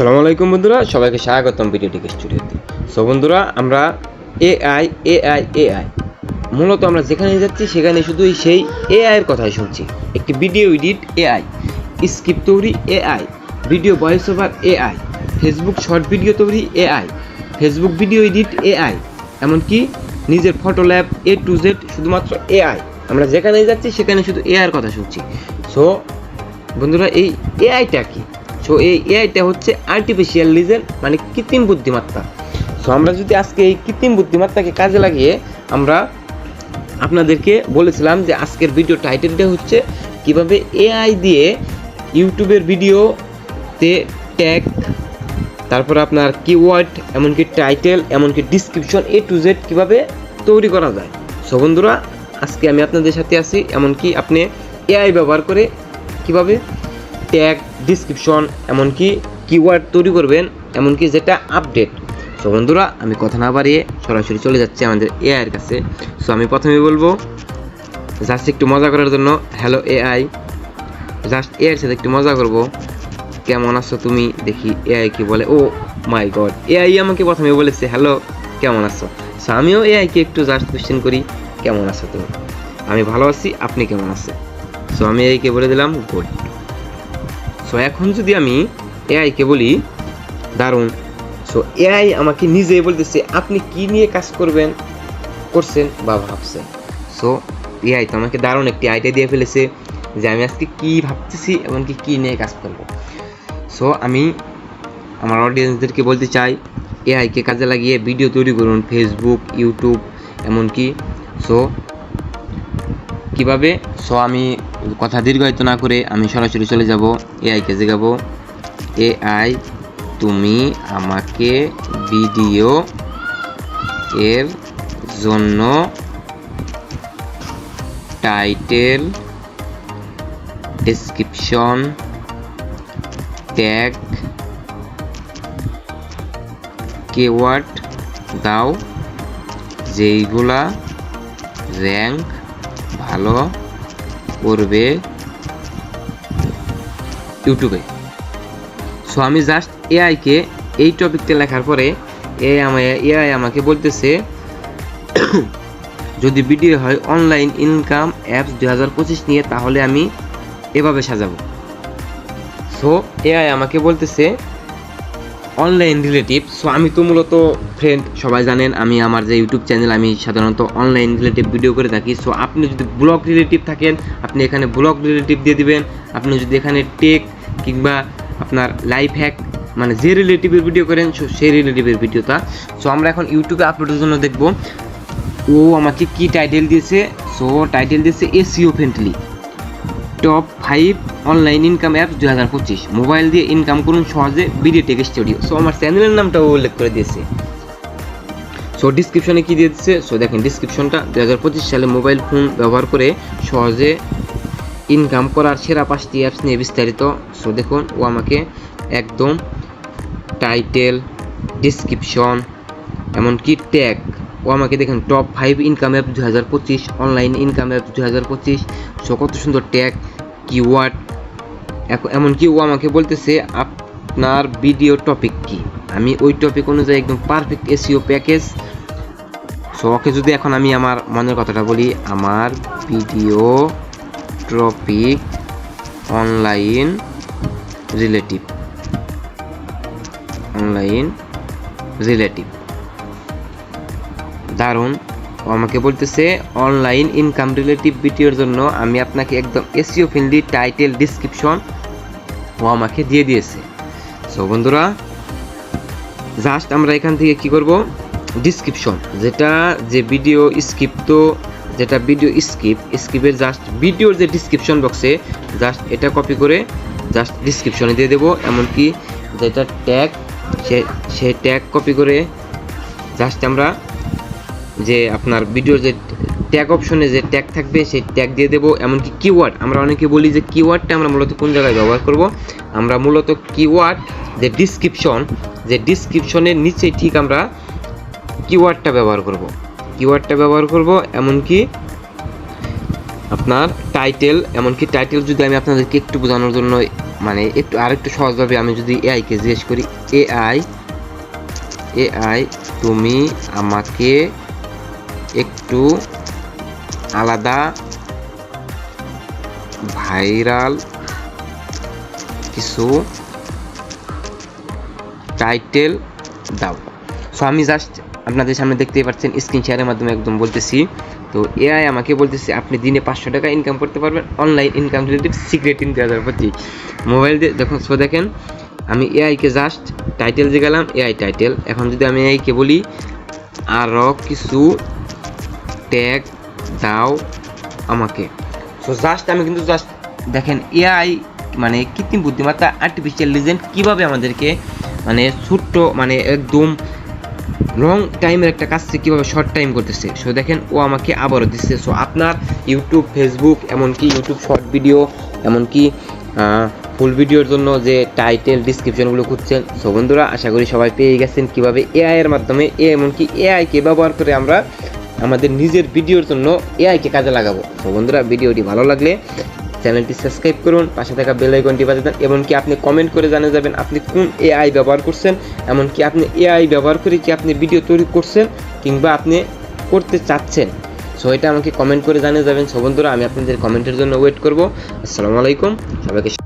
সালামু আলাইকুম বন্ধুরা, সবাইকে স্বাগতম ভিডিও টিকে স্টুডিওতে। সো বন্ধুরা, আমরা এআই এআই এআই মূলত আমরা যেখানে যাচ্ছি, সেখানে শুধু সেই এআই এর কথাই শুনছি। একটি ভিডিও এডিট এআই স্ক্রিপ্ট তৈরি AI video voice over AI Facebook short video তৈরি AI Facebook video edit AI এমনকি নিজের photo lab A to Z শুধুমাত্র এআই আমরা যেখানেই যাচ্ছি, সেখানে শুধু এআই এর কথা শুনছি। সো বন্ধুরা, এই এআইটা কি? সো এই এআইটা হচ্ছে আর্টিফিশিয়াল লিজেন মানে কৃত্রিম বুদ্ধিমত্তা। সো আমরা যদি আজকে এই কৃত্রিম বুদ্ধিমত্তাকে কাজে লাগিয়ে আমরা আপনাদেরকে বলেছিলাম যে আজকের ভিডিও টাইটেলটা হচ্ছে কীভাবে এআই দিয়ে ইউটিউবের ভিডিওতে ট্যাগ তারপর আপনার কিওয়ার্ড এমনকি টাইটেল এমনকি ডিসক্রিপশন এ টু জেড কীভাবে তৈরি করা যায়। সো বন্ধুরা, আজকে আমি আপনাদের সাথে আছি, এমনকি আপনি এআই ব্যবহার করে কীভাবে ট্যাগ ডিসক্রিপশন এমনকি কিওয়ার্ড তৈরি করবেন, এমনকি যেটা আপডেট সো বন্ধুরা, আমি কথা না বাড়িয়ে সরাসরি চলে যাচ্ছি আমাদের এআই এর কাছে। সো আমি প্রথমে বলব জাস্ট একটু মজা করার জন্য হ্যালো এআই জাস্ট এআইয়ের সাথে একটু মজা করব। কেমন আছো তুমি? দেখি এআই কি বলে। ও মাই গড এআই আমাকে প্রথমে বলেছে হ্যালো কেমন আছো? সো আমিও এআইকে একটু জাস্ট কোশ্চেন করি, কেমন আছো তুমি? আমি ভালো আছি, আপনি কেমন আছেন? সো আমি এআইকে বলে দিলাম গুড সো এখন যদি আমি এআইকে বলি, দারুণ। সো এআই আমাকে নিজেই বলতেছে, আপনি কি নিয়ে কাজ করবেন, করছেন বা ভাবছেন? সো এআই তো আমাকে দারুণ একটি আইডিয়া দিয়ে ফেলেছে যে আমি আজকে কি ভাবতেছি এমনকি কি নিয়ে কাজ করব। সো আমি আমার অডিয়েন্সদেরকে বলতে চাই এআইকে কাজে লাগিয়ে ভিডিও তৈরি করুন ফেসবুক ইউটিউব এমনকি সো কীভাবে? সো আমি কথা দীর্ঘায়িত না করে আমি সরাসরি চলে যাব এআইকে জিগাবো এআই তুমি আমাকে ভিডিও এর জন্য টাইটেল ডেসক্রিপশন ট্যাগ কেওয়ার্ড দাও, যেইগুলা র্যাঙ্ক ভালো করবে ইউটিউবে। সো আমি জাস্ট এআইকে এই টপিকটা লেখার পরে এ আমায় এআই আমাকে বলতেছে, যদি ভিডিও হয় অনলাইন ইনকাম অ্যাপস দুই হাজার পঁচিশ নিয়ে, তাহলে আমি এভাবে সাজাবো। সো এআই আমাকে বলতেছে অনলাইন রিলেটিভ সো আমি তো মূলত ফ্রেন্ড সবাই জানেন, আমি আমার যে ইউটিউব চ্যানেল আমি সাধারণত অনলাইন রিলেটিভ ভিডিও করে থাকি সো আপনি যদি ব্লগ রিলেটিভ থাকেন, আপনি এখানে ব্লগ রিলেটিভ দিয়ে দিবেন, আপনি যদি এখানে টেক কিংবা আপনার লাইফ হ্যাক মানে যে রিলেটিভের ভিডিও করেন, সো সেই রিলেটিভের ভিডিওটা সো আমরা এখন ইউটিউবে আপলোডের জন্য দেখব, ও আমাকে কি টাইটেল দিয়েছে সো টাইটেল দিয়েছে SEO friendly top five online income apps দুই হাজার পঁচিশ। মোবাইল দিয়ে ইনকাম করুন সহজে ভিডিও টেক স্টুডিও সো আমার চ্যানেলের নামটাও উল্লেখ করে দিয়েছে। সো ডিসক্রিপশনে কি দিয়ে দিচ্ছে সো দেখেন ডিসক্রিপশনটা দুই হাজার পঁচিশ সালে মোবাইল ফোন ব্যবহার করে সহজে ইনকাম করার সেরা পাঁচটি অ্যাপস নিয়ে বিস্তারিত। সো দেখুন, ও আমাকে একদম টাইটেল ডিসক্রিপশন এমনকি ট্যাগ ও আমাকে দেখেন টপ ফাইভ ইনকাম অ্যাপ দু হাজার পঁচিশ অনলাইন ইনকাম অ্যাপ দু হাজার পঁচিশ। সো কত সুন্দর ট্যাগ কিওয়ার্ড এমনকি ও আমাকে বলতেছে, আপনার ভিডিও টপিক কি? আমি ওই টপিক অনুযায়ী একদম perfect SEO package so okay যদি এখন আমি আমার মনের কথাটা বলি, আমার video topic online relative online relative দারুণ। আমাকে বলতেছে অনলাইন ইনকাম রিলেটিভ ভিডিওর জন্য আমি আপনাকে একদম এসিও ফ্রেন্ডলি টাইটেল ডিসক্রিপশন ও আমাকে দিয়ে দিয়েছে। সো বন্ধুরা জাস্ট আমরা এখান থেকে কি করব? ডিসক্রিপশন যেটা যে ভিডিও স্কিপ তো, যেটা ভিডিও স্কিপ স্কিপের জাস্ট ভিডিওর যে ডিসক্রিপশন বক্সে জাস্ট এটা কপি করে জাস্ট ডিসক্রিপশনে দিয়ে দেবো। এমনকি যেটা ট্যাগ সে সে ট্যাগ কপি করে জাস্ট আমরা যে আপনার ভিডিওর যে ট্যাগ অপশনে যে ট্যাগ থাকবে, সেই ট্যাগ দিয়ে দেবো। এমনকি কিওয়ার্ড আমরা অনেকে বলি যে কিওয়ার্ডটা আমরা মূলত কোন জায়গায় ব্যবহার করব? আমরা মূলত কিওয়ার্ড যে ডিসক্রিপশন যে ডিসক্রিপশনের নিচে ঠিক আমরা কিওয়ার্ডটা ব্যবহার করব। কিওয়ার্ডটা ব্যবহার করব, এমনকি আপনার টাইটেল এমনকি টাইটেল যদি আমি আপনাদেরকে একটু বোঝানোর জন্য মানে একটু আরেকটু সহজভাবে আমি যদি এআইকে জিজ্ঞেস করি এআই এআই তুমি আমাকে একটু আলাদা ভাইরাল কিছু টাইটেল দাও। সো আমি জাস্ট আপনাদের সামনে দেখতেই পাচ্ছেন স্ক্রিন শেয়ারের মাধ্যমে একদম বলতেছি। তো এআই আমাকে বলতেছে, আপনি দিনে পাঁচশো টাকা ইনকাম করতে পারবেন online income related secret income প্রতি মোবাইল দিয়ে। দেখুন সো দেখেন, আমি এআইকে জাস্ট টাইটেল যে গেলাম এআই টাইটেল এখন যদি আমি এআইকে বলি আরও কিছু ট্যাগ দাও আমাকে। সো জাস্ট আমি কিন্তু জাস্ট দেখেন এআই মানে কৃত্রিম বুদ্ধিমত্তা আর্টিফিশিয়াল লিজেন্ড কীভাবে আমাদেরকে মানে ছোট্ট মানে একদম লং টাইমের একটা কাজকে কীভাবে শর্ট টাইম করতেছে। সো দেখেন, ও আমাকে আবারও দিচ্ছে। সো আপনার ইউটিউব ফেসবুক এমনকি ইউটিউব শর্ট ভিডিও এমনকি ফুল ভিডিওর জন্য যে টাইটেল ডিসক্রিপশনগুলো খুঁজছেন। সো বন্ধুরা, আশা করি সবাই পেয়ে গেছেন কীভাবে এআই এর মাধ্যমে, এ, এমনকি এআইকে ব্যবহার করে আমরা আমাদের নিজের ভিডিওর জন্য এআইকে কাজে লাগাবো। তো বন্ধুরা, ভিডিওটি ভালো লাগলে চ্যানেলটি সাবস্ক্রাইব করুন, পাশে থাকা বেল আইকনটি বাজিয়ে দেন, এমনকি আপনি কমেন্ট করে জানিয়ে যাবেন আপনি কোন এআই ব্যবহার করছেন, এমনকি আপনি এআই ব্যবহার করে কি আপনি ভিডিও তৈরি করছেন কিংবা আপনি করতে চাচ্ছেন। সো এটা আমাকে কমেন্ট করে জানিয়ে যাবেন। সো বন্ধুরা, আমি আপনাদের কমেন্টের জন্য ওয়েট করব। আসসালামু আলাইকুম, সবাইকে